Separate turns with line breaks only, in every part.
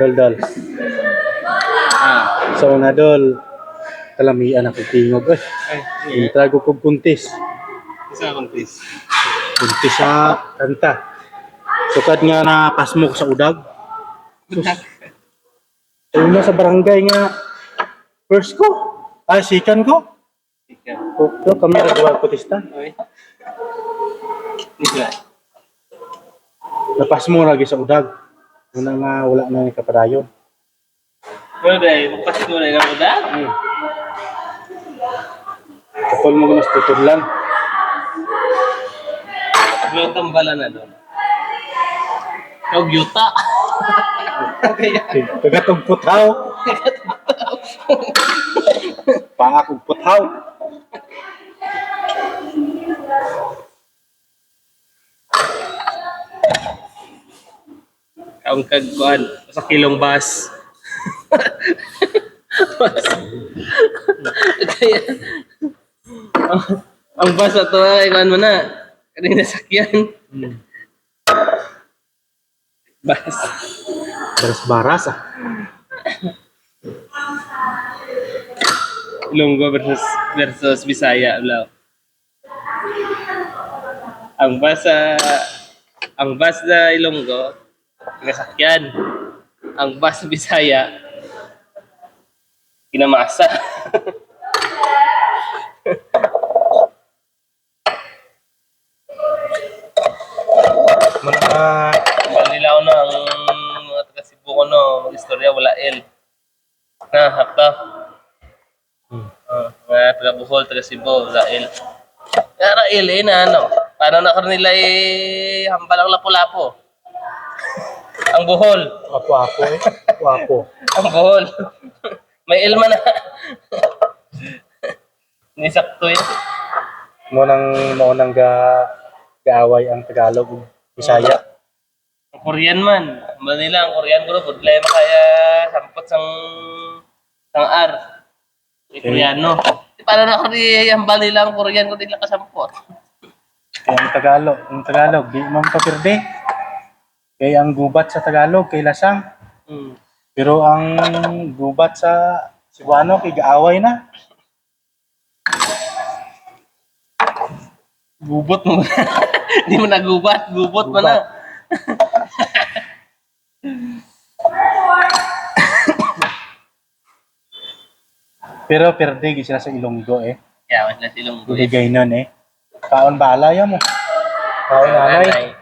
Dol-dol.
Ah.
So na dol, kalamian ako tingog eh.
Ay,
Intrago kog kuntis.
isa please.
Kuntis sa kanta. Sukad nga na pasmo ko sa udag. Sus. Ayun na sa barangay nga first ko. Ay, second ko.
Ikaw.
O, o, kami nagawa kutista.
Oy. Isa.
Napasmo lagi sa udag. Una nga wala na ni kapadayon.
Pero dahil, magpasit mo na ng udag.
Hmm. Kapal mo mas tutudlan.
May tambala na doon. Ikaw, yuta. Kaya,
Kagatog putaw. Paakog putaw.
Ang kagkuan sa kilong bus. Kaya, ang, ang bus na to, ay ikuan mo na. Kanina sakyan.
Hmm.
Bus.
Baras-baras ah.
Ilonggo versus versus Bisaya bro. Ang bus sa ang bus sa Ilonggo nasakyan. Ang bus sa Bisaya kinamasa.
Mga
Balilaw na ang mga taga Cebu ko no, mag-istorya wala L. Na, hakta.
Hmm.
Uh, mga taga Bohol, taga Cebu, wala L. Kaya L eh na ano, paano na nila eh, hambal ang ang Bohol,
Wapo-wapo eh. Wapo.
ang Bohol. May L man na. Hindi sakto yun.
Mo nang mo nang ga gaaway ang Tagalog Bisaya.
Ang Korean man. Manila, ang Korean ko problema kaya sampot sang sang R. Yung Koreano. Di para na ko di hambal nila ang Korean ko di lang kasampot.
Kaya ang Tagalog, ang Tagalog di man papirde. Kaya ang gubat sa Tagalog kay lasang.
Hmm.
Pero ang gubat sa Cebuano kay gaaway na.
Gubot mo. Di mo nagubat, gubot mo na.
Pero pirde gi sila sa Ilonggo eh.
Kaya wala silong gulit.
Buligay nun eh. Kaon bala ya mo. Kaon anay.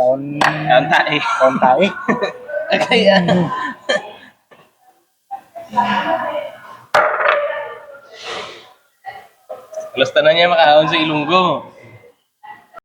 Kaon
Kaon tae.
kaon tae.
Kaya. Gusto na niya makaon sa Ilunggo.